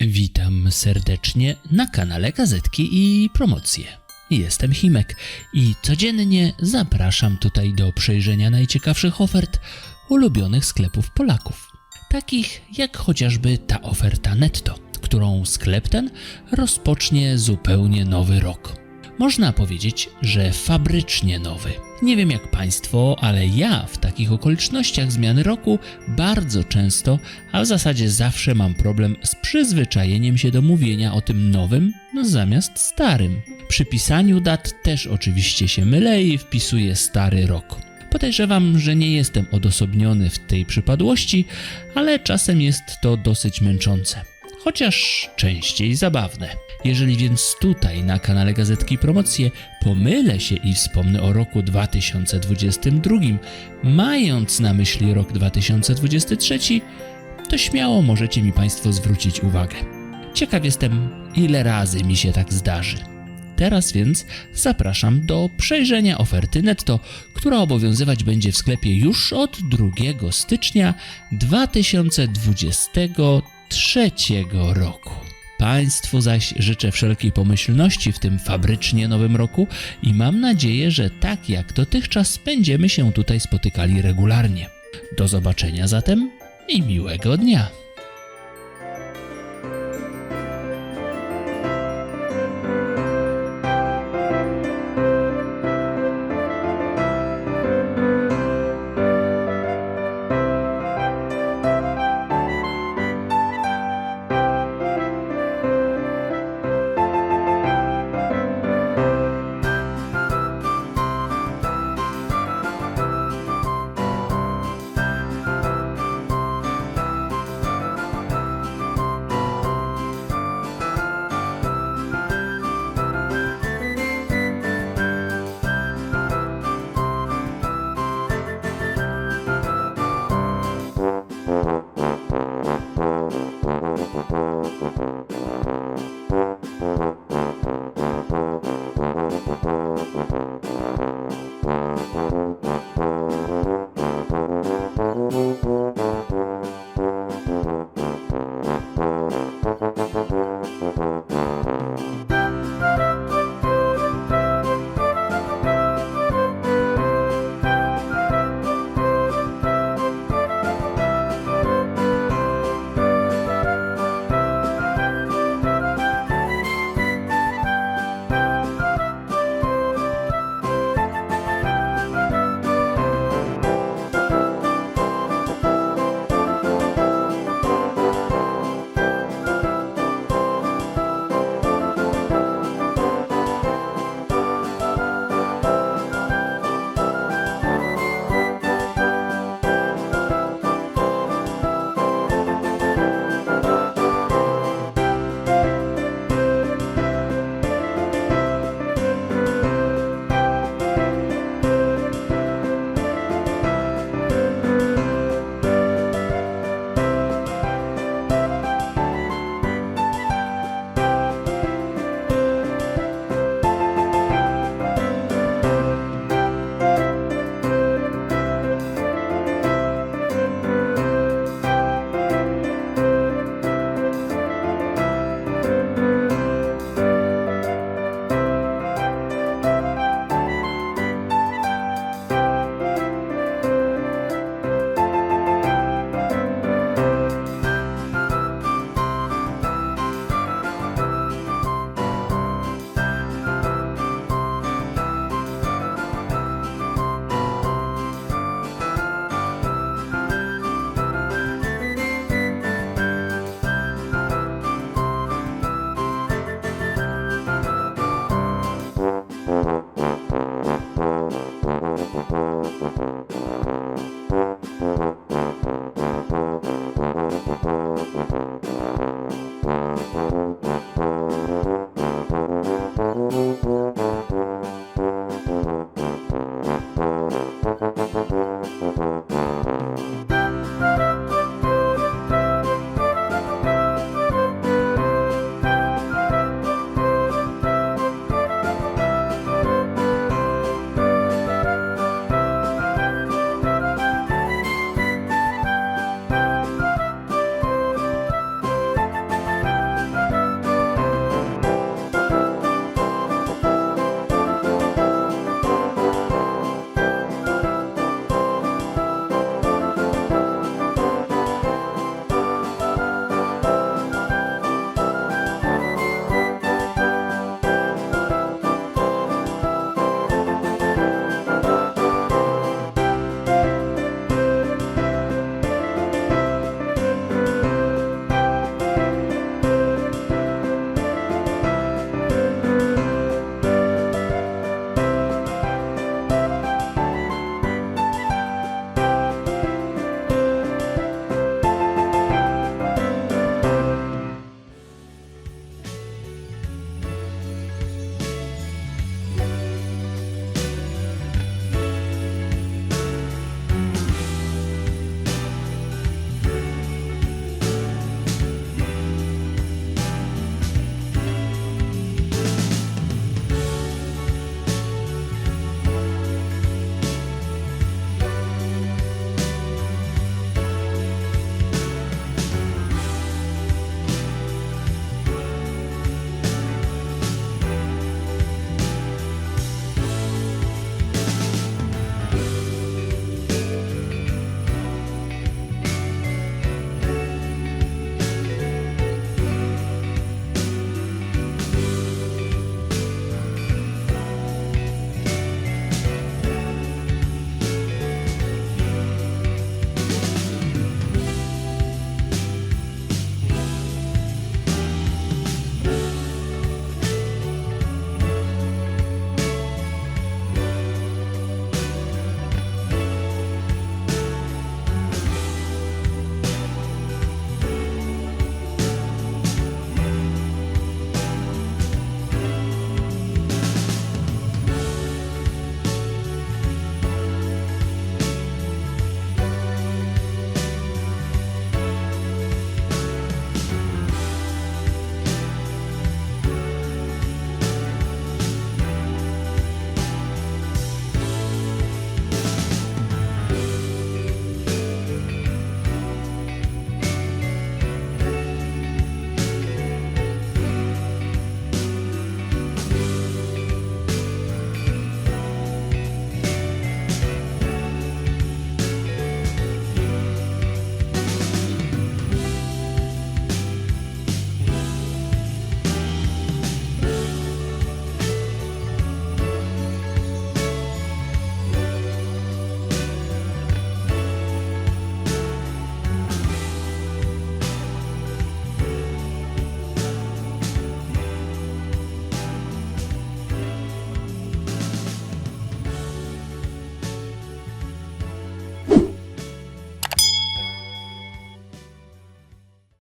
Witam serdecznie na kanale Gazetki i Promocje. Jestem Himek i codziennie zapraszam tutaj do przejrzenia najciekawszych ofert ulubionych sklepów Polaków. Takich jak chociażby ta oferta netto, którą sklep ten rozpocznie zupełnie nowy rok. Można powiedzieć, że fabrycznie nowy. Nie wiem jak Państwo, ale ja w takich okolicznościach zmiany roku bardzo często, a w zasadzie zawsze mam problem z przyzwyczajeniem się do mówienia o tym nowym zamiast starym. Przy pisaniu dat też oczywiście się mylę i wpisuję stary rok. Podejrzewam, że nie jestem odosobniony w tej przypadłości, ale czasem jest to dosyć męczące chociaż częściej zabawne. Jeżeli więc tutaj na kanale Gazetki Promocje pomylę się i wspomnę o roku 2022, mając na myśli rok 2023, to śmiało możecie mi Państwo zwrócić uwagę. Ciekaw jestem, ile razy mi się tak zdarzy. Teraz więc zapraszam do przejrzenia oferty netto, która obowiązywać będzie w sklepie już od 2 stycznia 2023 roku. Państwu zaś życzę wszelkiej pomyślności w tym fabrycznie nowym roku i mam nadzieję, że tak jak dotychczas będziemy się tutaj spotykali regularnie. Do zobaczenia zatem i miłego dnia.